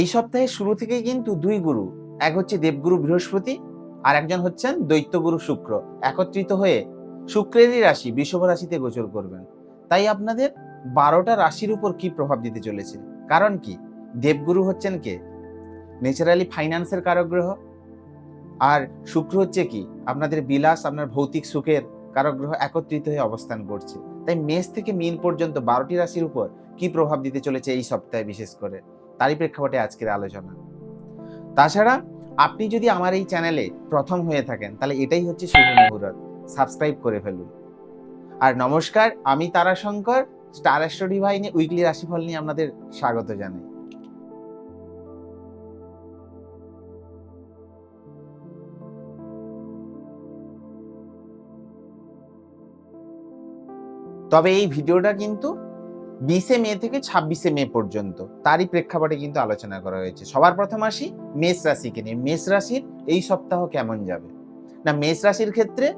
এই সপ্তাহের শুরু থেকেই কিন্তু দুই গুরু, এক হচ্ছে দেবগুরু বৃহস্পতি আর একজন হচ্ছেন দৈত্যগুরু শুক্র, একত্রিত হয়ে শুক্রেরই রাশি, বৃষভ রাশিতে গোচর করবেন। তাই আপনাদের বারোটা রাশির উপর কি প্রভাব দিতে চলেছে? কারণ কি? দেবগুরু হচ্ছেন কে? ন্যাচারালি ফাইন্যান্সের কারক গ্রহ আর শুক্র হচ্ছে কি? আপনাদের বিলাস, আপনার ভৌতিক সুখের কারক গ্রহ একত্রিত হয়ে অবস্থান করছে। তাই মেষ থেকে মিন পর্যন্ত বারোটি রাশির উপর কি প্রভাব দিতে চলেছে এই সপ্তাহে বিশেষ করে? তারই প্রেক্ষাপটে আজকের আলোচনা। তাছাড়া আপনি যদি আমার এই চ্যানেলে প্রথম হয়ে থাকেন, তাহলে এটাই হচ্ছে শুভ মুহূর্ত। সাবস্ক্রাইব করে ফেলুন। আর নমস্কার, আমি তারাশঙ্কর, স্টার স্টোরি বাহিনী উইকলি রাশিফল নিয়ে আপনাদের স্বাগত জানাই। তবে এই ভিডিওটা কিন্তু বিশে মে থেকে ছাব্বিশে মে পর্যন্ত। তারই প্রেক্ষাপটে কিন্তু আলোচনা করা হয়েছে। সবার প্রথম আসি মেষ রাশিকে নিয়ে। মেষ রাশির এই সপ্তাহ কেমন যাবে? না, মেষ রাশির ক্ষেত্রে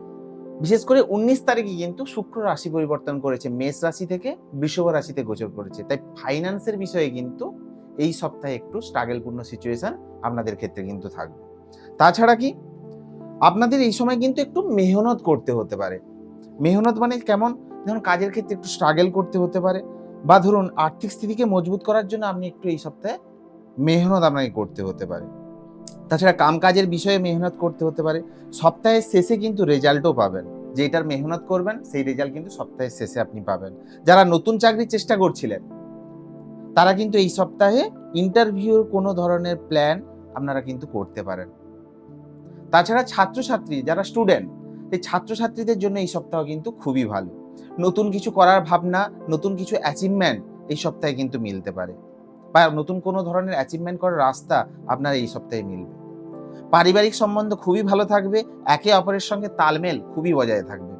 বিশেষ করে উনিশ তারিখে কিন্তু শুক্র রাশি পরিবর্তন করেছে। মেষ রাশি থেকে বৃষভ রাশিতে গোচর করেছে। তাই ফাইন্যান্সের বিষয়ে কিন্তু এই সপ্তাহে একটু স্ট্রাগেলপূর্ণ সিচুয়েশন আপনাদের ক্ষেত্রে কিন্তু থাকবে। তাছাড়া কি? আপনাদের এই সময় কিন্তু একটু মেহনত করতে হতে পারে। মেহনত মানে কেমন? ধরুন কাজের ক্ষেত্রে একটু স্ট্রাগল করতে হতে পারে। বা ধরুন আর্থিক স্থিতিকে মজবুত করার জন্য আপনি একটু এই সপ্তাহে মেহনত আপনাকে করতে হতে পারে। তাছাড়া কামকাজের বিষয়ে মেহনত করতে হতে পারে। সপ্তাহের শেষে কিন্তু রেজাল্টও পাবেন। যেটার মেহনত করবেন, সেই রেজাল্ট কিন্তু সপ্তাহের শেষে আপনি পাবেন। যারা নতুন চাকরির চেষ্টা করছিলেন, তারা কিন্তু এই সপ্তাহে ইন্টারভিউর কোনো ধরনের প্ল্যান আপনারা কিন্তু করতে পারেন। তাছাড়া ছাত্রছাত্রী, যারা স্টুডেন্ট এই ছাত্রছাত্রীদের জন্য এই সপ্তাহ কিন্তু খুবই ভালো। নতুন কিছু করার ভাবনা, নতুন কিছু অ্যাচিভমেন্ট এই সপ্তাহে কিন্তু মিলতে পারে। বা নতুন কোনো ধরনের অ্যাচিভমেন্ট করার রাস্তা আপনার এই সপ্তাহে মিলবে। পারিবারিক সম্বন্ধ খুবই ভালো থাকবে, একে অপরের সঙ্গে তালমেল খুবই বজায় থাকবে।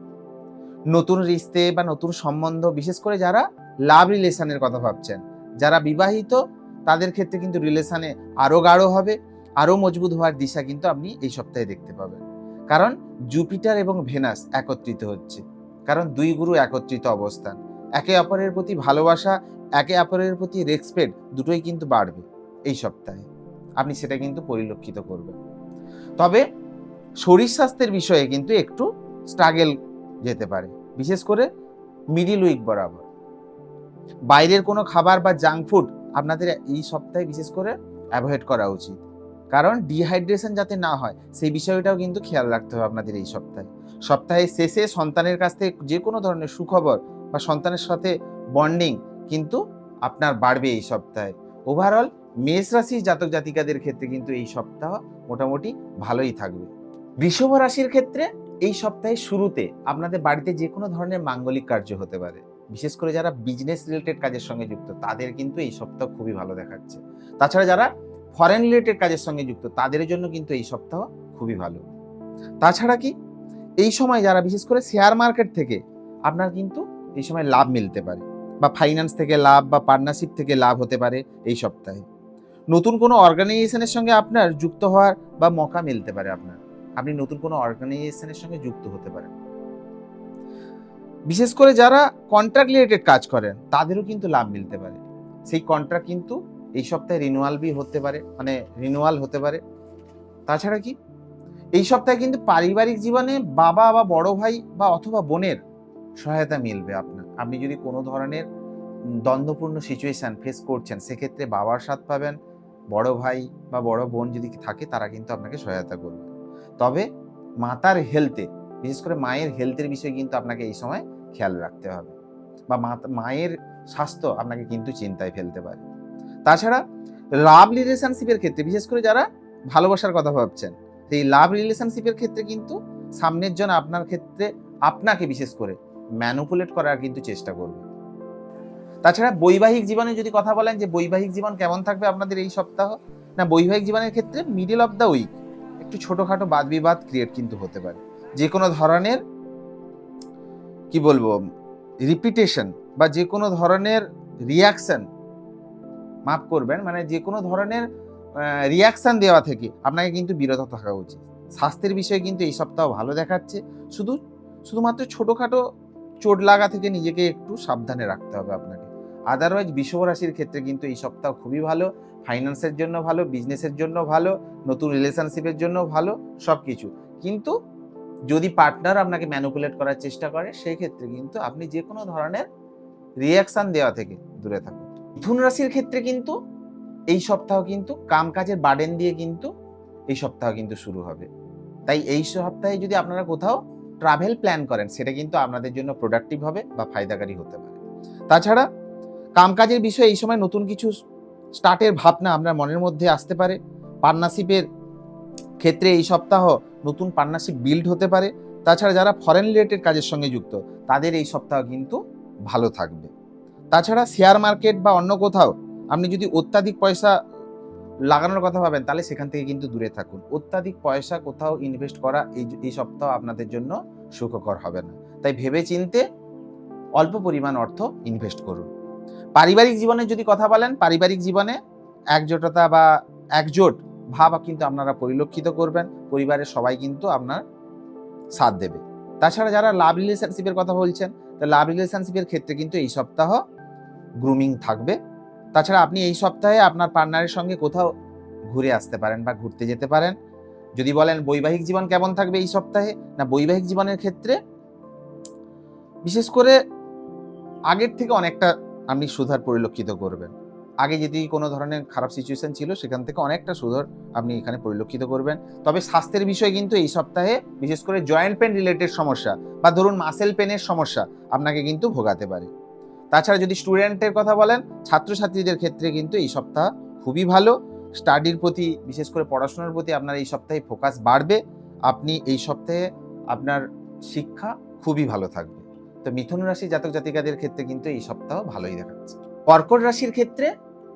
নতুন রিস্তে বা নতুন সম্বন্ধ, বিশেষ করে যারা লাভ রিলেশনের কথা ভাবছেন, যারা বিবাহিত, তাদের ক্ষেত্রে কিন্তু রিলেশনে আরও গাঢ় হবে আরও মজবুত হওয়ার দিশা কিন্তু আপনি এই সপ্তাহে দেখতে পাবেন। কারণ জুপিটার এবং ভেনাস একত্রিত হচ্ছে। কারণ দুই গুরু একত্রিত অবস্থান। একে অপরের প্রতি ভালোবাসা, একে অপরের প্রতি রেসপেক্ট দুটোই কিন্তু বাড়বে এই সপ্তাহে। আপনি সেটা কিন্তু পরিলক্ষিত করবেন। তবে শরীর স্বাস্থ্যের বিষয়ে কিন্তু একটু স্ট্রাগেল যেতে পারে। বিশেষ করে মিডিল উইক বরাবর। বাইরের কোনো খাবার বা জাঙ্ক ফুড আপনাদের এই সপ্তাহে বিশেষ করে অ্যাভয়েড করা উচিত। কারণ ডিহাইড্রেশন যাতে না হয়, সেই বিষয়টাও কিন্তু খেয়াল রাখতে হবে আপনাদের এই সপ্তাহে। সপ্তাহের শেষে সন্তানের কাছ থেকে যে কোনো ধরনের সুখবর বা সন্তানের সাথে বন্ডিং কিন্তু আপনার বাড়বে এই সপ্তাহে। ওভারঅল মেষ রাশির জাতক জাতিকাদের ক্ষেত্রে কিন্তু এই সপ্তাহ মোটামুটি ভালোই থাকবে। বৃষভ রাশির ক্ষেত্রে এই সপ্তাহের শুরুতে আপনাদের বাড়িতে যে কোনো ধরনের মাঙ্গলিক কার্য হতে পারে। বিশেষ করে যারা বিজনেস রিলেটেড কাজের সঙ্গে যুক্ত, তাদের কিন্তু এই সপ্তাহ খুবই ভালো দেখাচ্ছে। তাছাড়া যারা ফরেন রিলেটেড কাজের সঙ্গে যুক্ত, তাদের জন্য কিন্তু এই সপ্তাহ খুবই ভালো। তাছাড়া কি এই সময় যারা, বিশেষ করে শেয়ার মার্কেট থেকে, আপনার কিন্তু এই সময় লাভ মিলতে পারে। বা ফাইন্যান্স থেকে লাভ বা পার্টনারশিপ থেকে লাভ হতে পারে এই সপ্তাহে। নতুন কোনো অর্গানাইজেশনের সঙ্গে আপনার যুক্ত হওয়ার বা মকা মিলতে পারে আপনার। আপনি নতুন কোনো অর্গানাইজেশনের সঙ্গে যুক্ত হতে পারেন। বিশেষ করে যারা কন্ট্রাক্ট রিলেটেড কাজ করেন, তাদেরও কিন্তু লাভ মিলতে পারে। সেই কন্ট্রাক্ট কিন্তু এই সপ্তাহে রিনুয়াল বি হতে পারে মানে রিনুয়াল হতে পারে। তাছাড়া কি? এই সপ্তাহে কিন্তু পারিবারিক জীবনে বাবা বা বড় ভাই বা অথবা বোনের সহায়তা মিলবে আপনার। আপনি যদি কোনো ধরনের দ্বন্দ্বপূর্ণ সিচুয়েশান ফেস করছেন, সেক্ষেত্রে বাবার সাথ পাবেন, বড় ভাই বা বড় বোন যদি থাকে, তারা কিন্তু আপনাকে সহায়তা করবে। তবে মাতার হেলথে বিশেষ করে মায়ের হেলথের বিষয়ে কিন্তু আপনাকে এই সময় খেয়াল রাখতে হবে। বা মায়ের স্বাস্থ্য আপনাকে কিন্তু চিন্তায় ফেলতে পারে। তাছাড়া লাভ রিলেশনশিপের ক্ষেত্রে, বিশেষ করে যারা ভালোবাসার কথা ভাবছেন সেই লাভ রিলেশনশিপের ক্ষেত্রে কিন্তু সামনের জন আপনার ক্ষেত্রে আপনাকে বিশেষ করে ম্যানুপুলেট করার কিন্তু চেষ্টা করবে। তাছাড়া বৈবাহিক জীবনে যদি কথা বলেন যে বৈবাহিক জীবন কেমন থাকবে আপনাদের এই সপ্তাহ? না, বৈবাহিক জীবনের ক্ষেত্রে মিডিল অফ দ্য উইক একটু ছোটোখাটো বাদ বিবাদ ক্রিয়েট কিন্তু হতে পারে। যে কোনো ধরনের কি বলব রিপিটেশন বা যে কোনো ধরনের রিয়াকশন মাফ করবেন মানে যে কোনো ধরনের রিয়াকশন দেওয়া থেকে আপনাকে কিন্তু বিরত থাকা উচিত। স্বাস্থ্যের বিষয়ে কিন্তু এই সপ্তাহ ভালো দেখাচ্ছে। শুধু, শুধুমাত্র ছোটোখাটো চোট লাগা থেকে নিজেকে একটু সাবধানে রাখতে হবে আপনাকে। আদারওয়াইজ রাশির ক্ষেত্রে কিন্তু এই সপ্তাহ খুবই ভালো। ফাইন্যান্সের জন্য ভালো বিজনেসের জন্য ভালো, নতুন রিলেশনশিপের জন্য ভালো সব কিছু কিন্তু যদি পার্টনার আপনাকে ম্যানুপুলেট করার চেষ্টা করে, সেই ক্ষেত্রে কিন্তু আপনি যে কোনো ধরনের রিয়াকশান দেওয়া থেকে দূরে থাকুন। মিথুন রাশির ক্ষেত্রে কিন্তু এই সপ্তাহ কিন্তু কামকাজের বার্ডেন দিয়ে কিন্তু এই সপ্তাহ কিন্তু শুরু হবে। তাই এই সপ্তাহে যদি আপনারা কোথাও ট্রাভেল প্ল্যান করেন, সেটা কিন্তু আপনাদের জন্য প্রোডাক্টিভ হবে বা ফায়দাকারী হতে পারে। তাছাড়া কামকাজের বিষয়ে এই সময় নতুন কিছু স্টার্টের ভাবনা আপনার মনের মধ্যে আসতে পারে। পার্টনারশিপের ক্ষেত্রে এই সপ্তাহ নতুন পার্টনারশিপ বিল্ড হতে পারে। তাছাড়া যারা ফরেন রিলেটেড কাজের সঙ্গে যুক্ত, তাদের এই সপ্তাহ কিন্তু ভালো থাকবে। তাছাড়া শেয়ার মার্কেট বা অন্য কোথাও আপনি যদি অত্যাধিক পয়সা লাগানোর কথা ভাবেন, তাহলে সেখান থেকে কিন্তু দূরে থাকুন। অত্যাধিক পয়সা কোথাও ইনভেস্ট করা এই এই সপ্তাহ আপনাদের জন্য সুখকর হবে না। তাই ভেবে চিনতে অল্প পরিমাণ অর্থ ইনভেস্ট করুন। পারিবারিক জীবনে যদি কথা বলেন, পারিবারিক জীবনে একজোটতা বা একজোট ভাব কিন্তু আপনারা পরিলক্ষিত করবেন। পরিবারের সবাই কিন্তু আপনার সাথ দেবে। তাছাড়া যারা লাভ রিলেশনশিপের কথা বলছেন, তো লাভ রিলেশনশিপের ক্ষেত্রে কিন্তু এই সপ্তাহ গ্রুমিং থাকবে। তাছাড়া আপনি এই সপ্তাহে আপনার পার্টনারের সঙ্গে কোথাও ঘুরে আসতে পারেন বা ঘুরতে যেতে পারেন। যদি বলেন বৈবাহিক জীবন কেমন থাকবে এই সপ্তাহে? না, বৈবাহিক জীবনের ক্ষেত্রে বিশেষ করে আগের থেকে অনেকটা আপনি সুধার পরিলক্ষিত করবেন। আগে যদি কোনো ধরনের খারাপ সিচুয়েশন ছিল, সেখান থেকে অনেকটা সুধার আপনি এখানে পরিলক্ষিত করবেন। তবে স্বাস্থ্যের বিষয় কিন্তু এই সপ্তাহে বিশেষ করে জয়েন্ট পেন রিলেটেড সমস্যা বা ধরুন মাসেল পেনের সমস্যা আপনাকে কিন্তু ভোগাতে পারে। তাছাড়া যদি স্টুডেন্টের কথা বলেন, ছাত্রছাত্রীদের ক্ষেত্রে কিন্তু এই সপ্তাহ খুবই ভালো। স্টাডির প্রতি, বিশেষ করে পড়াশোনার প্রতি আপনার এই সপ্তাহে ফোকাস বাড়বে। আপনি এই সপ্তাহে আপনার শিক্ষা খুবই ভালো থাকবে। তো মিথুন রাশি জাতক জাতিকাদের ক্ষেত্রে কিন্তু এই সপ্তাহ ভালোই দেখাচ্ছে কর্কট রাশির ক্ষেত্রে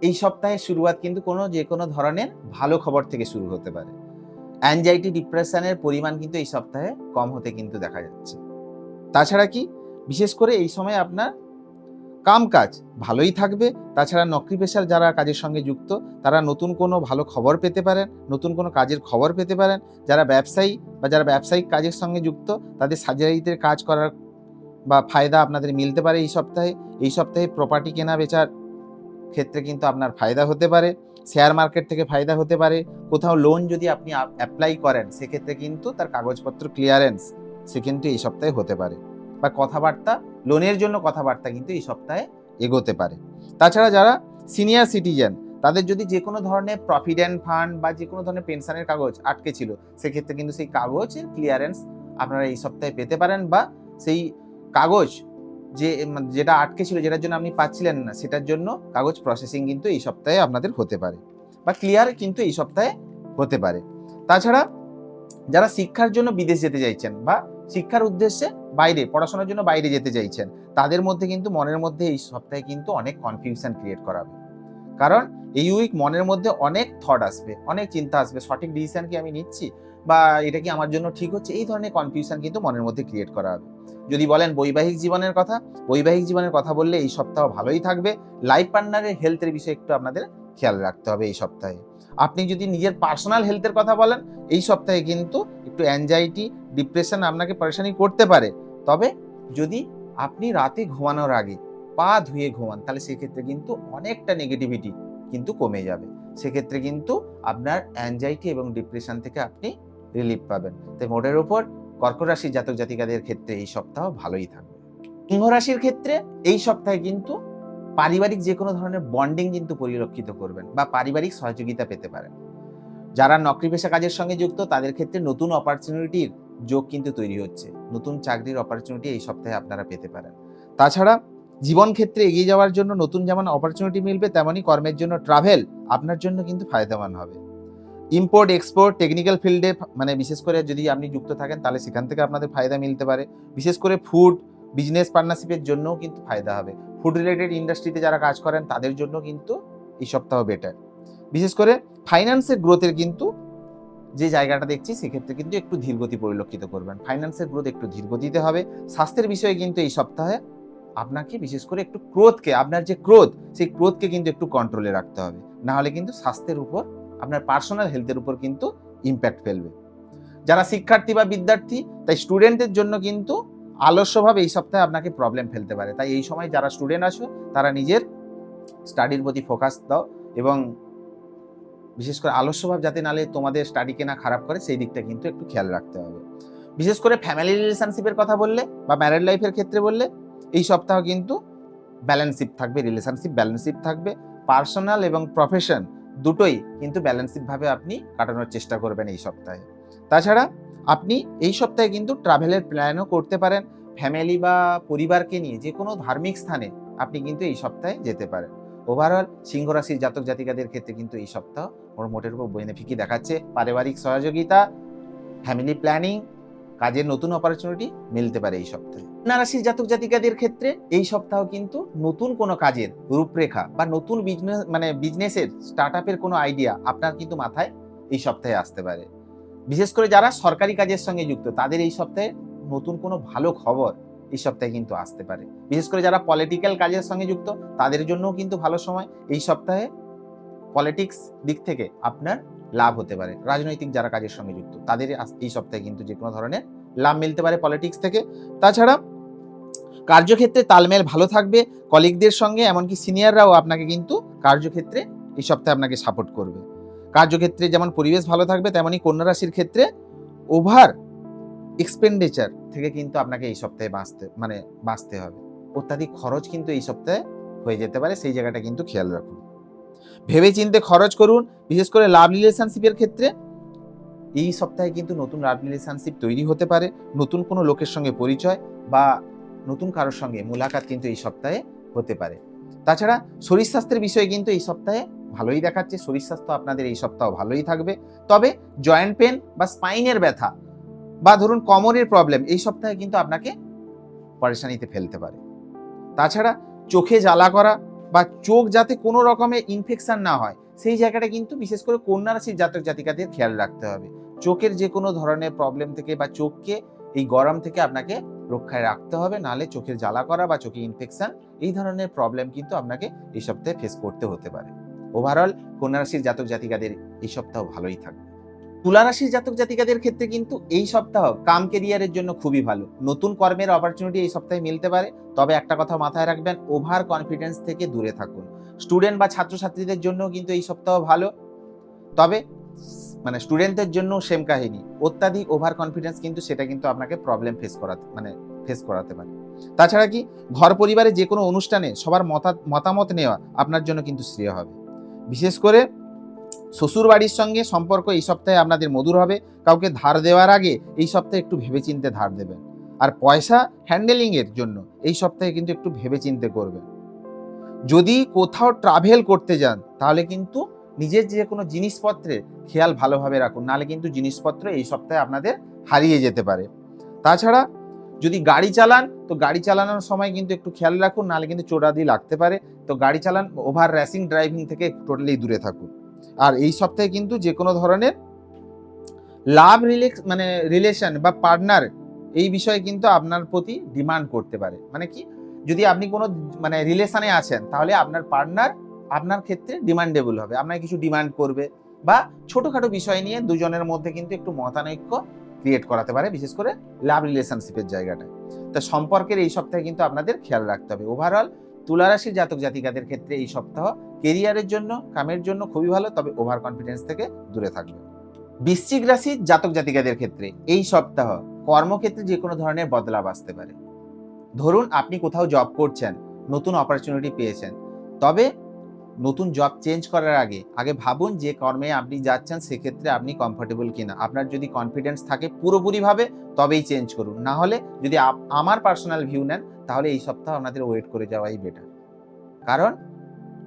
এই সপ্তাহের শুরুয়াত কিন্তু কোনো যে কোনো ধরনের ভালো খবর থেকে শুরু হতে পারে। অ্যাংজাইটি ডিপ্রেশনের পরিমাণ কিন্তু এই সপ্তাহে কম হতে কিন্তু দেখা যাচ্ছে। তাছাড়া কি? বিশেষ করে এই সময় আপনার কাম কাজ ভালোই থাকবে। তাছাড়া নকরি পেশার যারা কাজের সঙ্গে যুক্ত, তারা নতুন কোনো ভালো খবর পেতে পারেন, নতুন কোনো কাজের খবর পেতে পারেন। যারা ব্যবসায়ী বা যারা ব্যবসায়িক কাজের সঙ্গে যুক্ত, তাদের সার্জারিতে কাজ করার বা ফায়দা আপনাদের মিলতে পারে এই সপ্তাহে। এই সপ্তাহে প্রপার্টি কেনা বেচার ক্ষেত্রে কিন্তু আপনার ফায়দা হতে পারে। শেয়ার মার্কেট থেকে ফায়দা হতে পারে। কোথাও লোন যদি আপনি অ্যাপ্লাই করেন, সেক্ষেত্রে কিন্তু তার কাগজপত্র ক্লিয়ারেন্স সে কিন্তু এই সপ্তাহে হতে পারে। বা কথাবার্তা লোনের জন্য কথাবার্তা কিন্তু এই সপ্তাহে এগোতে পারে। তাছাড়া যারা সিনিয়র সিটিজেন তাদের যদি যে কোনো ধরনের প্রভিডেন্ট ফান্ড বা যে কোনো ধরনের পেনশনের কাগজ আটকে ছিল, সেক্ষেত্রে কিন্তু সেই কাগজের ক্লিয়ারেন্স আপনারা এই সপ্তাহে পেতে পারেন বা সেই কাগজ যে, যেটা আটকে ছিল, যেটার জন্য আপনি পাচ্ছিলেন না, সেটার জন্য কাগজ প্রসেসিং কিন্তু এই সপ্তাহে আপনাদের হতে পারে বা ক্লিয়ার কিন্তু এই সপ্তাহে হতে পারে। তাছাড়া যারা শিক্ষার জন্য বিদেশ যেতে চাইছেন বা শিক্ষার উদ্দেশ্যে বাইরে, পড়াশোনার জন্য বাইরে যেতে চাইছেন, তাদের মধ্যে কিন্তু মনের মধ্যে এই সপ্তাহে কিন্তু অনেক কনফিউশন ক্রিয়েট করাবে। কারণ এই উইক মনের মধ্যে অনেক থট আসবে, অনেক চিন্তা আসবে, সঠিক ডিসিশন কি আমি নিচ্ছি বা এটা কি আমার জন্য ঠিক হচ্ছে? এই ধরনের কনফিউশন কিন্তু মনের মধ্যে ক্রিয়েট করা হবে যদি বলেন বৈবাহিক জীবনের কথা, বৈবাহিক জীবনের কথা বললে এই সপ্তাহ ভালোই থাকবে। লাইফ পার্টনারের হেলথের বিষয়ে একটু আপনাদের খেয়াল রাখতে হবে এই সপ্তাহে। আপনি যদি নিজের পার্সোনাল হেলথের কথা বলেন, এই সপ্তাহে কিন্তু একটু অ্যাংজাইটি ডিপ্রেশন আপনাকে পরেশানি করতে পারে। তবে যদি আপনি রাতে ঘুমানোর আগে পা ধুয়ে ঘুমান, তাহলে সেক্ষেত্রে কিন্তু অনেকটা নেগেটিভিটি কিন্তু কমে যাবে। সেক্ষেত্রে কিন্তু আপনার অ্যাংজাইটি এবং ডিপ্রেশন থেকে আপনি রিলিফ পাবেন। তাই মোটের ওপর কর্কট রাশির জাতক জাতিকাদের ক্ষেত্রে এই সপ্তাহ ভালোই থাকবে। সিংহ রাশির ক্ষেত্রে এই সপ্তাহে কিন্তু পারিবারিক যে কোনো ধরনের বন্ডিং কিন্তু পরিলক্ষিত করবেন বা পারিবারিক সহযোগিতা পেতে পারেন। যারা নকরি পেশা কাজের সঙ্গে যুক্ত, তাদের ক্ষেত্রে নতুন অপরচুনিটির যোগ কিন্তু তৈরি হচ্ছে। নতুন চাকরির অপরচুনিটি এই সপ্তাহে আপনারা পেতে পারেন। তাছাড়া জীবন ক্ষেত্রে এগিয়ে যাওয়ার জন্য নতুন যেমন অপরচুনিটি মিলবে, তেমনই কর্মের জন্য ট্রাভেল আপনার জন্য কিন্তু ফায়দামান হবে। ইম্পোর্ট এক্সপোর্ট টেকনিক্যাল ফিল্ডে মানে বিশেষ করে যদি আপনি যুক্ত থাকেন, তাহলে সেখান থেকে আপনাদের ফায়দা মিলতে পারে। বিশেষ করে ফুড বিজনেস পার্টনারশিপের জন্যও কিন্তু ফায়দা হবে। ফুড রিলেটেড ইন্ডাস্ট্রিতে যারা কাজ করেন, তাদের জন্য কিন্তু এই সপ্তাহ বেটার বিশেষ করে ফাইন্যান্সের গ্রোথের কিন্তু যে জায়গাটা দেখছি, সেক্ষেত্রে কিন্তু একটু ধীরগতি পরিলক্ষিত করবেন। ফাইন্যান্সের গ্রোথ একটু ধীরগতিতে হবে। স্বাস্থ্যের বিষয়ে কিন্তু এই সপ্তাহে আপনাকে বিশেষ করে একটু ক্রোধকে আপনার যে ক্রোধ সেই ক্রোধকে কিন্তু একটু কন্ট্রোলে রাখতে হবে। না হলে কিন্তু স্বাস্থ্যের উপর, আপনার পার্সোনাল হেলথের উপর কিন্তু ইম্প্যাক্ট ফেলবে। যারা শিক্ষার্থী বা বিদ্যার্থী, তাই স্টুডেন্টের জন্য কিন্তু আলস্যভাবে এই সপ্তাহে আপনাকে প্রবলেম ফেলতে পারে। তাই এই সময় যারা স্টুডেন্ট আসো, তারা নিজের স্টাডির প্রতি ফোকাস দাও এবং বিশেষ করে আলস্যভাব যাতে নালে তোমাদের স্টাডিকে না খারাপ করে, সেই দিকটা কিন্তু একটু খেয়াল রাখতে হবে। বিশেষ করে ফ্যামিলি রিলেশনশিপের কথা বললে বা ম্যারেড লাইফের ক্ষেত্রে বললে, এই সপ্তাহ কিন্তু ব্যালেন্সিপ থাকবে রিলেশনশিপ ব্যালেন্সিপ থাকবে। পার্সোনাল এবং প্রফেশন দুটোই কিন্তু ব্যালেন্সিভভাবে আপনি কাটানোর চেষ্টা করবেন এই সপ্তাহে। তাছাড়া আপনি এই সপ্তাহে কিন্তু ট্রাভেলের প্ল্যানও করতে পারেন। ফ্যামিলি বা পরিবারকে নিয়ে যে কোনো ধার্মিক স্থানে আপনি কিন্তু এই সপ্তাহে যেতে পারেন। ওভারঅল সিংহ রাশির জাতক জাতিকাদের ক্ষেত্রে কিন্তু এই সপ্তাহ ওর মোটের উপর বেনিফিকই দেখাচ্ছে। পারিবারিক সহযোগিতা ফ্যামিলি প্ল্যানিং কাজের নতুন অপরচুনিটি মিলতে পারে এই সপ্তাহে। কন্যা রাশির জাতক জাতিকাদের ক্ষেত্রে এই সপ্তাহ কিন্তু নতুন কোনো কাজের রূপরেখা বা নতুন বিজনেস মানে বিজনেসের স্টার্ট আপের কোনো আইডিয়া আপনার কিন্তু মাথায় এই সপ্তাহে আসতে পারে। বিশেষ করে যারা সরকারি কাজের সঙ্গে যুক্ত, তাদের এই সপ্তাহে নতুন কোনো ভালো খবর এই সপ্তাহে কিন্তু আসতে পারে। বিশেষ করে যারা পলিটিক্যাল কাজের সঙ্গে যুক্ত, তাদের জন্যও কিন্তু ভালো সময়। এই সপ্তাহে পলিটিক্স দিক থেকে আপনার লাভ হতে পারে। রাজনৈতিক যারা কাজের সঙ্গে যুক্ত, তাদের এই সপ্তাহে কিন্তু যে কোনো ধরনের লাভ মিলতে পারে পলিটিক্স থেকে। তাছাড়া কার্যক্ষেত্রে তালমেল ভালো থাকবে। কলিগদের সঙ্গে, এমনকি সিনিয়ররাও আপনাকে কিন্তু কার্যক্ষেত্রে এই সপ্তাহে আপনাকে সাপোর্ট করবে। কার্যক্ষেত্রে যেমন পরিবেশ ভালো থাকবে তেমনই কন্যা রাশির ক্ষেত্রে ওভার এক্সপেন্ডিচার থেকে কিন্তু আপনাকে এই সপ্তাহে বাঁচতে মানে বাঁচতে হবে। অত্যাধিক খরচ কিন্তু এই সপ্তাহে হয়ে যেতে পারে, সেই জায়গাটা কিন্তু খেয়াল রাখুন। ভেবে চিন্তে খরচ করুন, বিশেষ করে লাভ রিলেশনশিপের ক্ষেত্রে। এই সপ্তাহে কিন্তু নতুন লাভ রিলেশনশিপ তৈরি হতে পারে, নতুন কোনো লোকের সঙ্গে পরিচয় বা নতুন কারোর সঙ্গে মোলাকাত কিন্তু এই সপ্তাহে হতে পারে। তাছাড়া শরীর স্বাস্থ্যের বিষয়ে কিন্তু এই সপ্তাহে ভালোই দেখাচ্ছে, শরীর স্বাস্থ্য আপনাদের এই সপ্তাহ ভালোই থাকবে। তবে জয়েন্ট পেন বা স্পাইনের ব্যথা বা ধরুন কমরের প্রবলেম এই সপ্তাহে কিন্তু আপনাকে পরেশানিতে ফেলতে পারে। তাছাড়া চোখে জ্বালা করা বা চোখ যাতে কোনো রকমের ইনফেকশন না হয়, সেই জায়গাটা কিন্তু বিশেষ করে কন্যা রাশির জাতক জাতিকাদের খেয়াল রাখতে হবে। চোখের যে কোনো ধরনের প্রবলেম থেকে বা চোখকে এই গরম থেকে আপনাকে রক্ষায় রাখতে হবে, নাহলে চোখের জ্বালা করা বা চোখে ইনফেকশান এই ধরনের প্রবলেম কিন্তু আপনাকে এই সপ্তাহে ফেস করতে হতে পারে। ওভারঅল কন্যা রাশির জাতক জাতিকাদের এই সপ্তাহ ভালোই থাকবে। তুলা রাশির জাতক জাতিকাদের ক্ষেত্রে কিন্তু এই সপ্তাহ কাম কেরিয়ারের জন্য খুবই ভালো। নতুন কর্মের অপরচুনিটি এই সপ্তাহে মিলতে পারে। তবে একটা কথা মাথায় রাখবেন ওভার কনফিডেন্স থেকে দূরে থাকুন। স্টুডেন্ট বা ছাত্রছাত্রীদের জন্য কিন্তু এই সপ্তাহ ভালো। তবে মানে স্টুডেন্টদের জন্য সেম কাহিনী। অত্যাধিক ওভার কনফিডেন্স কিন্তু সেটা কিন্তু আপনাকে প্রবলেম ফেস করাতে মানে ফেস করাতে পারে। তাছাড়া কি, ঘর পরিবারে যে কোনো অনুষ্ঠানে সবার মতা- মতামত নেওয়া আপনার জন্য কিন্তু শ্রেয় হবে। বিশেষ করে শ্বশুর বাড়ির সঙ্গে সম্পর্ক এই সপ্তাহে আপনাদের মধুর হবে। কাউকে ধার দেওয়ার আগে এই সপ্তাহে একটু ভেবেচিন্তে ধার দেবেন। আর পয়সা হ্যান্ডেলিং এর জন্য এই সপ্তাহে কিন্তু একটু ভেবেচিন্তে করবেন। যদি কোথাও ট্রাভেল করতে যান, তাহলে কিন্তু নিজের যে কোনো জিনিসপত্রের খেয়াল ভালোভাবে রাখুন। নাহলে কিন্তু জিনিসপত্র এই সপ্তাহে আপনাদের হারিয়ে যেতে পারে। তাছাড়া যদি গাড়ি চালান, তো গাড়ি চালানোর সময় কিন্তু একটু খেয়াল রাখুন। নাহলে কিন্তু চোরাদি লাগতে পারে। তো গাড়ি চালান, ওভার র্যাসিং ড্রাইভিং থেকে টোটালি দূরে থাকুন। আর এই সপ্তাহে কিন্তু যে কোনো ধরনের লাভ রিলেক্স মানে রিলেশন বা পার্টনার এই বিষয়ে কিন্তু আপনার প্রতি ডিমান্ড করতে পারে। মানে কি? যদি আপনি কোনো মানে রিলেশনে আছেন, তাহলে আপনার পার্টনার আপনার ক্ষেত্রে ডিমান্ডেবল হবে। আপনার কিছু ডিমান্ড করবে বা ছোটোখাটো বিষয় নিয়ে দুজনের মধ্যে কিন্তু একটু মতানৈক্য ক্রিয়েট করাতে পারে, বিশেষ করে লাভ রিলেশনশিপের জায়গাটা তা সম্পর্কের এই সপ্তাহে কিন্তু আপনাদের খেয়াল রাখতে হবে। ওভারঅল তুলারাশির জাতক জাতিকাদের ক্ষেত্রে এই সপ্তাহ কেরিয়ারের জন্য কামের জন্য খুবই ভালো, তবে ওভার কনফিডেন্স থেকে দূরে থাকবে। বৃশ্চিক রাশির জাতক জাতিকাদের ক্ষেত্রে এই সপ্তাহ কর্মক্ষেত্রে যে কোনো ধরনের বদলাভ আসতে পারে। ধরুন, আপনি কোথাও জব করছেন, নতুন অপরচুনিটি পেয়েছেন, তবে নতুন জব চেঞ্জ করার আগে আগে ভাবুন যে কর্মে আপনি যাচ্ছেন, সেক্ষেত্রে আপনি কমফোর্টেবল কিনা। আপনার যদি কনফিডেন্স থাকে পুরোপুরিভাবে, তবেই চেঞ্জ করুন। না হলে যদি আমার পার্সোনাল ভিউ নেন, তাহলে এই সপ্তাহ আপনাদের ওয়েট করে যাওয়াই বেটার কারণ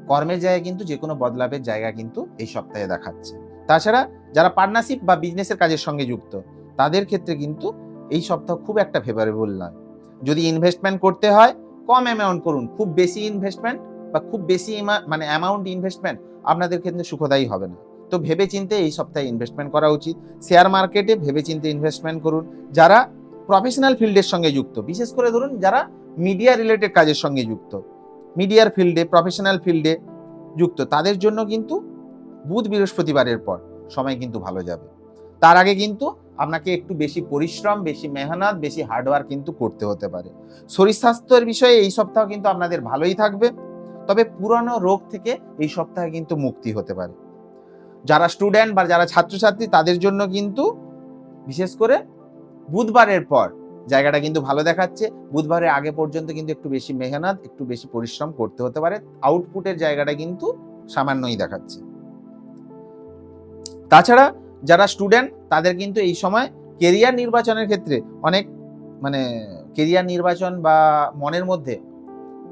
কর্মের জায়গায় কিন্তু যে কোনো বদলাবের জায়গা কিন্তু এই সপ্তাহে দেখাচ্ছে। তাছাড়া যারা পার্টনারশিপ বা বিজনেসের কাজের সঙ্গে যুক্ত, তাদের ক্ষেত্রে কিন্তু এই সপ্তাহ খুব একটা ফেভারেবল নয়। যদি ইনভেস্টমেন্ট করতে হয়, কম অ্যামাউন্ট করুন, খুব বেশি ইনভেস্টমেন্ট বা খুব বেশি মানে অ্যামাউন্ট ইনভেস্টমেন্ট আপনাদের ক্ষেত্রে সুখদায়ী হবে না। তো ভেবে চিন্তে এই সপ্তাহে ইনভেস্টমেন্ট করা উচিত। শেয়ার মার্কেটে ভেবে চিন্তে ইনভেস্টমেন্ট করুন। যারা প্রফেশনাল ফিল্ডের সঙ্গে যুক্ত, বিশেষ করে ধরুন যারা মিডিয়া রিলেটেড কাজের সঙ্গে যুক্ত মিডিয়ার ফিল্ডে প্রফেশনাল ফিল্ডে যুক্ত। তাদের জন্য কিন্তু বুধ বৃহস্পতিবারের পর সময় কিন্তু ভালো যাবে। তার আগে কিন্তু আপনাকে একটু বেশি পরিশ্রম, বেশি মেহনত, বেশি হার্ডওয়ার্ক কিন্তু করতে হতে পারে। শরীর স্বাস্থ্যের বিষয়ে এই সপ্তাহ কিন্তু আপনাদের ভালোই থাকবে। তবে পুরনো রোগ থেকে এই সপ্তাহে কিন্তু মুক্তি হতে পারে। যারা স্টুডেন্ট বা যারা ছাত্রছাত্রী, তাদের জন্য কিন্তু বিশেষ করে বুধবারের পর জায়গাটা কিন্তু ভালো দেখাচ্ছে। বুধবারের আগে পর্যন্ত কিন্তু একটু বেশি মেহনত, একটু বেশি পরিশ্রম করতে হতে পারে। আউটপুটের জায়গাটা কিন্তু সামান্যই দেখাচ্ছে। তাছাড়া যারা স্টুডেন্ট তাদের কিন্তু এই সময় কেরিয়ার নির্বাচনের ক্ষেত্রে অনেক মানে কেরিয়ার নির্বাচন বা মনের মধ্যে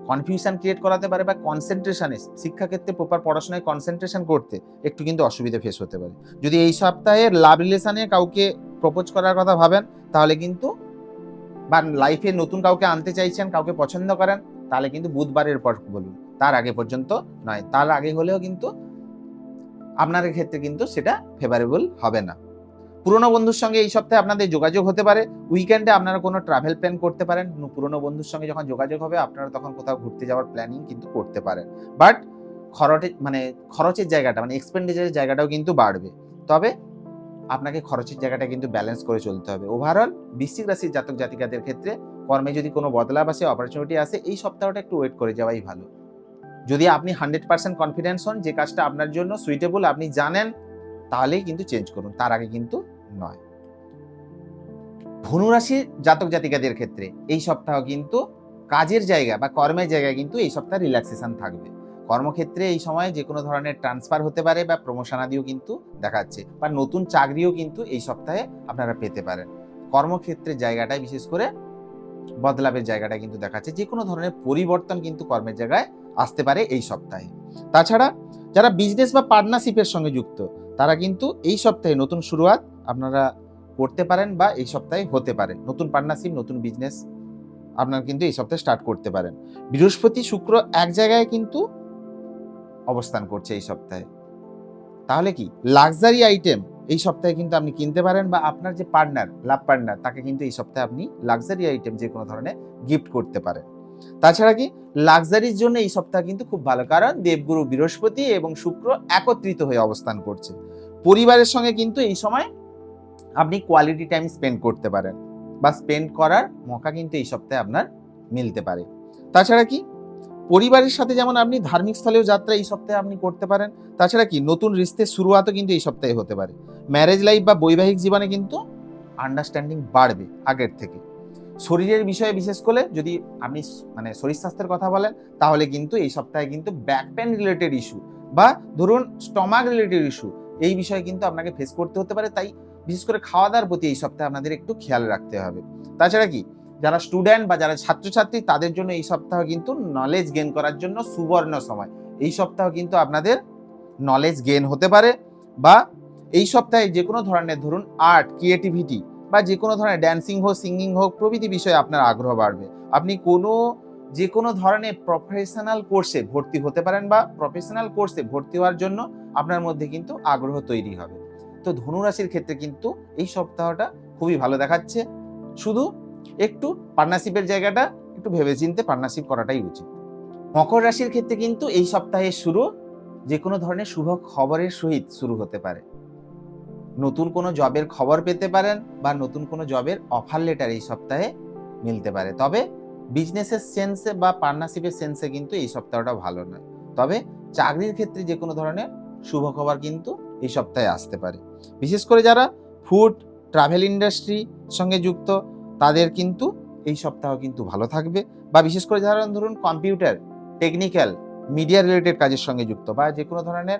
কনফিউশন ক্রিয়েট করাতে পারে বা কনসেন্ট্রেশনে শিক্ষাক্ষেত্রে প্রপার পড়াশোনায় কনসেন্ট্রেশন করতে একটু কিন্তু অসুবিধা ফেস হতে পারে। যদি এই সপ্তাহে লাভ রিলেশনে কাউকে প্রপোজ করার কথা ভাবেন, তাহলে কিন্তু বা লাইফে নতুন কাউকে আনতে চাইছেন, কাউকে পছন্দ করেন, তাহলে কিন্তু বুধবারের পর বলুন। তার আগে পর্যন্ত নয়, তার আগে হলেও কিন্তু আপনার ক্ষেত্রে কিন্তু সেটা ফেভারেবল হবে না। পুরনো বন্ধুর সঙ্গে এই সপ্তাহে আপনাদের যোগাযোগ হতে পারে। উইকেন্ডে আপনারা কোনো ট্রাভেল প্ল্যান করতে পারেন। পুরনো বন্ধুর সঙ্গে যখন যোগাযোগ হবে, আপনারা তখন কোথাও ঘুরতে যাওয়ার প্ল্যানিং কিন্তু করতে পারেন। বাট খরচের মানে খরচের জায়গাটা মানে এক্সপেন্ডিচারের জায়গাটাও কিন্তু বাড়বে। তবে আপনাকে খরচের জায়গাটা কিন্তু ব্যালেন্স করে চলতে হবে। ওভারঅল বৃশ্চিক রাশির জাতক জাতিকাদের ক্ষেত্রে কর্মে যদি কোনো বদলাভ আসে অপরচুনিটি আসে, এই সপ্তাহটা একটু ওয়েট করে যাওয়াই ভালো। যদি আপনি হান্ড্রেড পার্সেন্ট কনফিডেন্স হন, যে কাজটা আপনার জন্য সুইটেবল আপনি জানেন, তাহলেই কিন্তু চেঞ্জ করুন। তার আগে কিন্তু নয়। ধনুরাশির জাতক জাতিকাদের ক্ষেত্রে এই সপ্তাহ কিন্তু কাজের জায়গা বা কর্মের জায়গায় কিন্তু এই সপ্তাহে রিল্যাক্সেশন থাকবে। কর্মক্ষেত্রে এই সময় যে কোনো ধরনের ট্রান্সফার হতে পারে বা প্রমোশন আদিও কিন্তু দেখাচ্ছে বা নতুন চাকরিও কিন্তু এই সপ্তাহে আপনারা পেতে পারেন। কর্মক্ষেত্রের জায়গাটায় বিশেষ করে বদলাবের জায়গাটা কিন্তু দেখাচ্ছে। যে কোনো ধরনের পরিবর্তন কিন্তু কর্মের জায়গায় আসতে পারে এই সপ্তাহে। তাছাড়া যারা বিজনেস বা পার্টনারশিপের সঙ্গে যুক্ত, তারা কিন্তু এই সপ্তাহে নতুন শুরুয়াত আপনারা করতে পারেন বা এই সপ্তাহে হতে পারে। নতুন পার্টনারশিপ নতুন বিজনেস আপনারা কিন্তু এই সপ্তাহে স্টার্ট করতে পারেন। বৃহস্পতি, শুক্র এক জায়গায় কিন্তু অবস্থান করছে এই সপ্তাহে। তাহলে কি লাক্সারি আইটেম এই সপ্তাহে কিন্তু আপনি কিনতে পারেন বা আপনার যে পার্টনার লাভ পার্টনার তাকে কিন্তু এই সপ্তাহে আপনি লাক্সারি আইটেম যে কোনো ধরনের গিফট করতে পারেন। তাছাড়া কি লাক্সারির জন্য এই সপ্তাহ কিন্তু খুব ভালো, কারণ দেবগুরু বৃহস্পতি এবং শুক্র একত্রিত হয়ে অবস্থান করছে। পরিবারের সঙ্গে কিন্তু এই সময় আপনি কোয়ালিটি টাইম স্পেন্ড করতে পারেন বা স্পেন্ড করার মকা কিন্তু এই সপ্তাহে আপনার মিলতে পারে। তাছাড়া কি পরিবারের সাথে যেমন আপনি ধার্মিক স্থলেও যাত্রা এই সপ্তাহে আপনি করতে পারেন, তাছাড়া কি নতুন রিস্তের শুরুয়াতও কিন্তু এই সপ্তাহে হতে পারে। ম্যারেজ লাইফ বা বৈবাহিক জীবনে কিন্তু আন্ডারস্ট্যান্ডিং বাড়বে আগের থেকে। শরীরের বিষয়ে বিশেষ করে যদি আপনি মানে শরীর স্বাস্থ্যের কথা বলেন, তাহলে কিন্তু এই সপ্তাহে কিন্তু ব্যাক পেন রিলেটেড ইস্যু বা ধরুন স্টমাক রিলেটেড ইস্যু এই বিষয়ে কিন্তু আপনাকে ফেস করতে হতে পারে। তাই বিশেষ করে খাওয়া দাওয়ার প্রতি এই সপ্তাহে আপনাদের একটু খেয়াল রাখতে হবে। তাছাড়া কি যারা স্টুডেন্ট বা যারা ছাত্রছাত্রী, তাদের জন্য এই সপ্তাহ কিন্তু নলেজ গেন করার জন্য সুবর্ণ সময়। এই সপ্তাহ কিন্তু আপনাদের নলেজ গেন হতে পারে বা এই সপ্তাহে যে কোনো ধরনের ধরুন আর্ট ক্রিয়েটিভিটি বা যে কোনো ধরনের ড্যান্সিং হোক সিঙ্গিং হোক, প্রভৃতি বিষয়ে আপনার আগ্রহ বাড়বে। আপনি কোনো, যে কোনো ধরনের প্রফেশনাল কোর্সে ভর্তি হতে পারেন বা প্রফেশনাল কোর্সে ভর্তি হওয়ার জন্য আপনার মধ্যে কিন্তু আগ্রহ তৈরি হবে। তো ধনুরাশির ক্ষেত্রে কিন্তু এই সপ্তাহটা খুবই ভালো দেখাচ্ছে। শুধু একটু পার্টনারশিপের জায়গাটা, একটু ভেবেচিন্তে পার্টনারশিপ করাটাই উচিত। মকর রাশির ক্ষেত্রে কিন্তু এই সপ্তাহের শুরু যে কোনো ধরনের শুভ খবরের সহিত শুরু হতে পারে। নতুন কোনো জবের খবর পেতে পারেন বা নতুন কোনো জবের অফার লেটার এই সপ্তাহে মিলতে পারে। তবে বিজনেসের সেন্সে বা পার্টনারশিপের সেন্সে কিন্তু এই সপ্তাহটা ভালো নয়। তবে চাকরির ক্ষেত্রে যে কোনো ধরনের শুভ খবর কিন্তু এই সপ্তাহে আসতে পারে। বিশেষ করে যারা ফুড ট্রাভেল ইন্ডাস্ট্রি সঙ্গে যুক্ত তাদের কিন্তু এই সপ্তাহ কিন্তু ভালো থাকবে। বা বিশেষ করে যারা ধরুন কম্পিউটার টেকনিক্যাল মিডিয়া রিলেটেড কাজের সঙ্গে যুক্ত বা যে কোনো ধরনের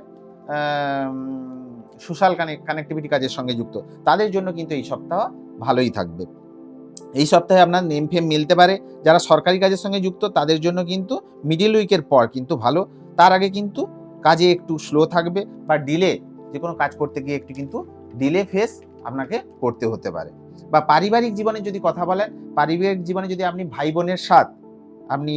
সোশ্যাল কানেক্ট কানেক্টিভিটি কাজের সঙ্গে যুক্ত, তাদের জন্য কিন্তু এই সপ্তাহ ভালোই থাকবে। এই সপ্তাহে আপনার নেম ফেম মিলতে পারে। যারা সরকারি কাজের সঙ্গে যুক্ত, তাদের জন্য কিন্তু মিডিল উইকের পর কিন্তু ভালো। তার আগে কিন্তু কাজে একটু স্লো থাকবে বা ডিলে যে কোনো কাজ করতে গিয়ে একটু কিন্তু ডিলে ফেস আপনাকে করতে হতে পারে। বা পারিবারিক জীবনে যদি কথা বলেন, পারিবারিক জীবনে যদি আপনি ভাই বোনের সাথ আপনি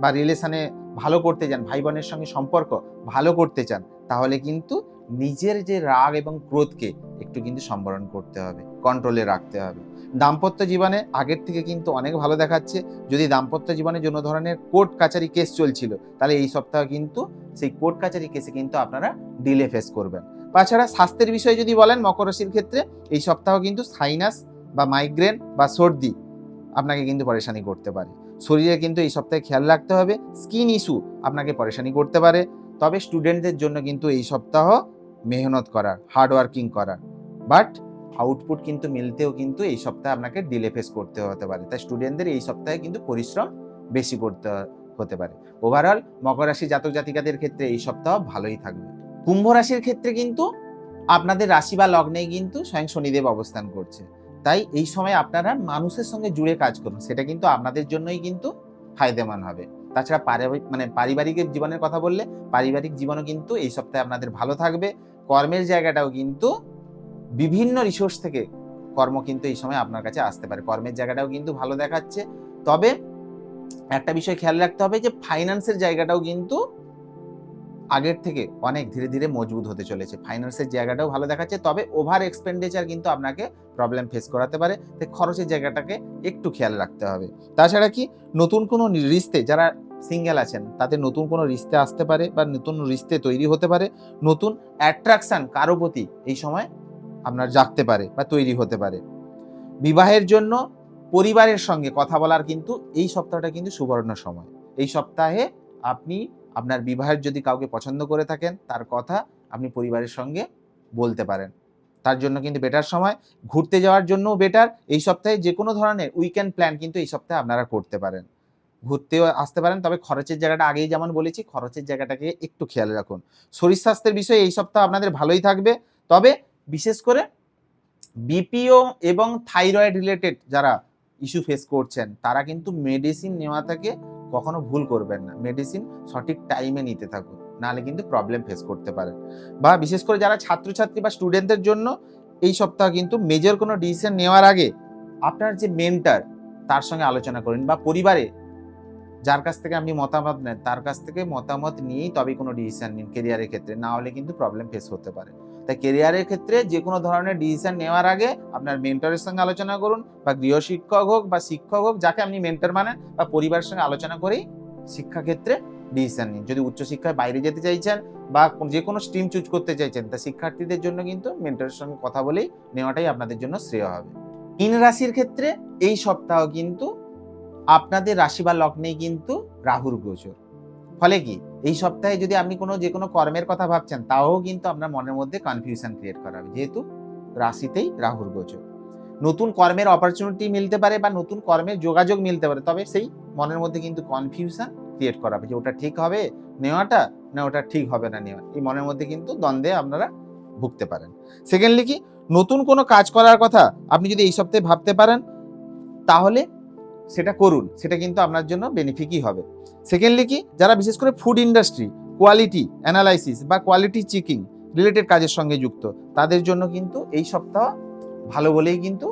বা রিলেশানে ভালো করতে চান ভাই বোনের সঙ্গে সম্পর্ক ভালো করতে চান, তাহলে কিন্তু নিজের যে রাগ এবং ক্রোধকে একটু কিন্তু সম্বরণ করতে হবে কন্ট্রোলে রাখতে হবে। দাম্পত্য জীবনে আগের থেকে কিন্তু অনেক ভালো দেখাচ্ছে। যদি দাম্পত্য জীবনে কোনো ধরনের কোর্ট কাচারি কেস চলছিল, তাহলে এই সপ্তাহ কিন্তু সেই কোর্ট কাচারি কেসে কিন্তু আপনারা ডিলে ফেস করবেন। তাছাড়া স্বাস্থ্যের বিষয়ে যদি বলেন, মকর রাশির ক্ষেত্রে এই সপ্তাহ কিন্তু সাইনাস বা মাইগ্রেন বা সর্দি আপনাকে কিন্তু পরেশানি করতে পারে। শরীরে কিন্তু এই সপ্তাহে খেয়াল রাখতে হবে স্কিন ইস্যু আপনাকে পরেশানি করতে পারে। তবে স্টুডেন্টদের জন্য কিন্তু এই সপ্তাহ মেহনত করার হার্ড ওয়ার্কিং করার। বাট আউটপুট কিন্তু মিলতেও কিন্তু এই সপ্তাহে আপনাকে ডিলে ফেস করতে হতে পারে। তাই স্টুডেন্টদের এই সপ্তাহে কিন্তু পরিশ্রম বেশি করতে হতে পারে। ওভারঅল মকর রাশি জাতক জাতিকাদের ক্ষেত্রে এই সপ্তাহ ভালোই থাকবে। কুম্ভ রাশির ক্ষেত্রে কিন্তু আপনাদের রাশি বা লগ্নে কিন্তু স্বয়ং শনিদেব অবস্থান করছে। তাই এই সময় আপনারা মানুষের সঙ্গে জুড়ে কাজ করুন। সেটা কিন্তু আপনাদের জন্যই কিন্তু ফায়দেমান হবে। তাছাড়া পারিবারিক মানে পারিবারিক জীবনের কথা বললে পারিবারিক জীবনও কিন্তু এই সপ্তাহে আপনাদের ভালো থাকবে। কর্মের জায়গাটাও কিন্তু বিভিন্ন রিসোর্স থেকে কর্ম কিন্তু এই সময় আপনার কাছে আসতে পারে। কর্মের জায়গাটাও কিন্তু ভালো দেখাচ্ছে। তবে একটা বিষয় খেয়াল রাখতে হবে যে ফাইন্যান্সের জায়গাটাও কিন্তু আগের থেকে অনেক ধীরে ধীরে মজবুত হতে চলেছে। ফাইন্যান্সের জায়গাটাও ভালো দেখাচ্ছে, তবে ওভার এক্সপেন্ডিচার কিন্তু আপনাকে প্রবলেম ফেস করাতে পারে। তাই খরচের জায়গাটাকে একটু খেয়াল রাখতে হবে। তাছাড়া কি, নতুন কোনো রিস্তে যারা সিঙ্গেল আছেন, তাতে নতুন কোনো রিস্তে আসতে পারে বা নতুন রিস্তে তৈরি হতে পারে। নতুন অ্যাট্রাকশন কারও প্রতি এই সময় আপনার জাগতে পারে বা তৈরি হতে পারে। বিবাহের জন্য পরিবারের সঙ্গে কথা বলার কিন্তু এই সপ্তাহটা কিন্তু সুবর্ণ সময়। এই সপ্তাহে আপনি আপনার বিবাহের যদি কাউকে পছন্দ করে থাকেন, তার কথা আপনি পরিবারের সঙ্গে বলতে পারেন। তার জন্য কিন্তু বেটার সময়। ঘুরতে যাওয়ার জন্যও বেটার এই সপ্তাহে যে কোনো ধরনের উইকেন্ড প্ল্যান কিন্তু এই সপ্তাহে আপনারা করতে পারেন। ঘুরতেও আসতে পারেন, তবে খরচের জায়গাটা আগেই যেমন বলেছি, খরচের জায়গাটাকে একটু খেয়াল রাখুন। শরীর স্বাস্থ্যের বিষয়ে এই সপ্তাহ আপনাদের ভালোই থাকবে। তবে বিশেষ করে বিপিও এবং থাইরয়েড রিলেটেড যারা ইস্যু ফেস করছেন, তারা কিন্তু মেডিসিন নেওয়া থেকে কখনো ভুল করবেন না। মেডিসিন সঠিক টাইমে নিতে থাকুন, নাহলে কিন্তু প্রবলেম ফেস করতে পারেন। বা বিশেষ করে যারা ছাত্রছাত্রী বা স্টুডেন্টদের জন্য এই সপ্তাহ কিন্তু মেজর কোনো ডিসিশন নেওয়ার আগে আপনার যে মেন্টার তার সঙ্গে আলোচনা করুন বা পরিবারে যার কাছ থেকে আপনি মতামত নেন, তার কাছ থেকে মতামত নিয়েই তবে কোনো ডিসিশন নিন কেরিয়ারের ক্ষেত্রে, না হলে কিন্তু প্রবলেম ফেস হতে পারে। তাই কেরিয়ারের ক্ষেত্রে যে কোনো ধরনের ডিসিশন নেওয়ার আগে আপনার মেন্টরের সঙ্গে আলোচনা করুন বা গৃহ শিক্ষক হোক বা শিক্ষক হোক, যাকে আপনি মেন্টর মানেন বা পরিবারের সঙ্গে আলোচনা করেই শিক্ষাক্ষেত্রে ডিসিশন নিন। যদি উচ্চশিক্ষায় বাইরে যেতে চাইছেন বা যে কোনো স্ট্রিম চুজ করতে চাইছেন, তা শিক্ষার্থীদের জন্য কিন্তু মেন্টরের সঙ্গে কথা বলেই নেওয়াটাই আপনাদের জন্য শ্রেয় হবে। তিন রাশির ক্ষেত্রে এই সপ্তাহ কিন্তু আপনাদের রাশি বা লগ্নেই কিন্তু রাহুর গোচর। ফলে কি? এই সপ্তাহে যদি আপনি কোনো যে কোনো কর্মের কথা ভাবছেন, তাও কিন্তু আপনার মনের মধ্যে কনফিউশন ক্রিয়েট করাবে যেহেতু রাশিতেই রাহুর গোচর। নতুন কর্মের অপরচুনিটি মিলতে পারে বা নতুন কর্মের যোগাযোগ মিলতে পারে, তবে সেই মনের মধ্যে কিন্তু কনফিউশন ক্রিয়েট করাবে যে ওটা ঠিক হবে নেওয়াটা না ওটা ঠিক হবে না নেওয়া। এই মনের মধ্যে কিন্তু দ্বন্দ্বে আপনারা ভুগতে পারেন। সেকেন্ডলি কি? নতুন কোনো কাজ করার কথা আপনি যদি এই সপ্তাহে ভাবতে পারেন, তাহলে সেটা করুন, সেটা কিন্তু আপনার জন্য বেনিফিকই হবে। সেকেন্ডলি কি, যারা বিশেষ করে ফুড ইন্ডাস্ট্রি কোয়ালিটি অ্যানালাইসিস বা কোয়ালিটি চেকিং রিলেটেড কাজের সঙ্গে যুক্ত, তাদের জন্য কিন্তু এই সপ্তাহ ভালো বলেই কিন্তু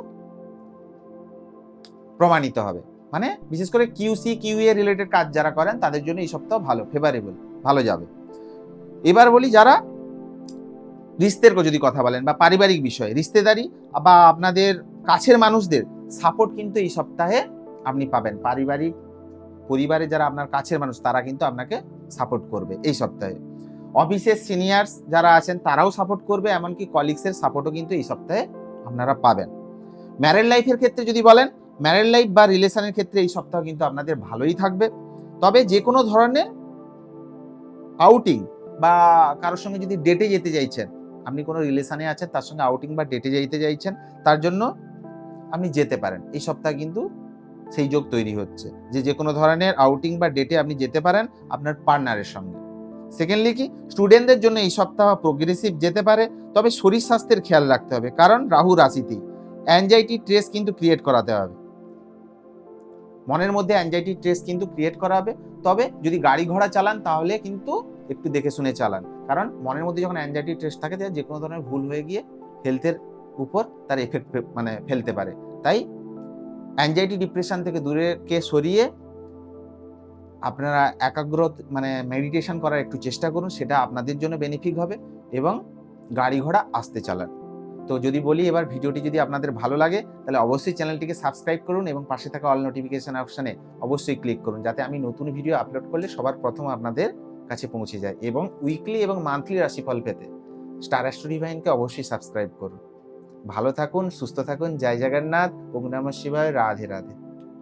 প্রমাণিত হবে। মানে বিশেষ করে কিউসি কিউএ রিলেটেড কাজ যারা করেন, তাদের জন্য এই সপ্তাহ ভালো ফেভারেবল ভালো যাবে। এবার বলি যারা রিস্তের যদি কথা বলেন বা পারিবারিক বিষয়ে, রিস্তেদারি বা আপনাদের কাছের মানুষদের সাপোর্ট কিন্তু এই সপ্তাহে আপনি পাবেন। পারিবারিক পরিবারে যারা আপনার কাছের মানুষ, তারা কিন্তু আপনাকে সাপোর্ট করবে এই সপ্তাহে। অফিসের সিনিয়র্স যারা আছেন, তারাও সাপোর্ট করবে, এমনকি কলিগসের সাপোর্টও কিন্তু এই সপ্তাহে আপনারা পাবেন। ম্যারেড লাইফের ক্ষেত্রে যদি বলেন ম্যারেড লাইফ বা রিলেশনের ক্ষেত্রে এই সপ্তাহ কিন্তু আপনাদের ভালোই থাকবে। তবে যে কোনো ধরনের আউটিং বা কারোর সঙ্গে যদি ডেটে যেতে চাইছেন, আপনি কোনো রিলেশনে আছেন, তার সঙ্গে আউটিং বা ডেটে যেতে চাইছেন, তার জন্য আপনি যেতে পারেন। এই সপ্তাহে কিন্তু সেই যোগ তৈরি হচ্ছে। যে যে কোনো ধরনের আউটিং বা ডেটে আপনি যেতে পারেন আপনার পার্টনারের সঙ্গে। সেকেন্ডলি কি? স্টুডেন্টদের জন্য এই সপ্তাহ প্রোগ্রেসিভ যেতে পারে, তবে শরীর স্বাস্থ্যের খেয়াল রাখতে হবে। কারণ রাহু রাশিতেই অ্যাংজাইটি ট্রেস কিন্তু ক্রিয়েট করাতে হবে। মনের মধ্যে অ্যাংজাইটি ট্রেস কিন্তু ক্রিয়েট করা হবে তবে যদি গাড়ি ঘোড়া চালান, তাহলে কিন্তু একটু দেখে শুনে চালান। কারণ মনের মধ্যে যখন অ্যাংজাইটি ট্রেস থাকে, যে কোনো ধরনের ভুল হয়ে গিয়ে হেলথের উপর তার এফেক্ট মানে ফেলতে পারে। তাই অ্যাংজাইটি ডিপ্রেশন থেকে দূরে কে সরিয়ে আপনারা একাগ্র মানে মেডিটেশন করার একটু চেষ্টা করুন, সেটা আপনাদের জন্য বেনিফিট হবে এবং গাড়ি ঘোড়া আসতে চালান। তো যদি বলি এবার ভিডিওটি যদি আপনাদের ভালো লাগে, তাহলে অবশ্যই চ্যানেলটিকে সাবস্ক্রাইব করুন এবং পাশে থাকা অল নোটিফিকেশান অপশানে অবশ্যই ক্লিক করুন, যাতে আমি নতুন ভিডিও আপলোড করলে সবার প্রথম আপনাদের কাছে পৌঁছে যায় এবং উইকলি এবং মান্থলি রাশিফল পেতে। স্টার অ্যাস্ট্রো ডিভাইনকে অবশ্যই সাবস্ক্রাইব করুন। ভালো থাকুন সুস্থ থাকুন জয় জগন্নাথ ওম নমঃ শিবায় রাধে রাধে।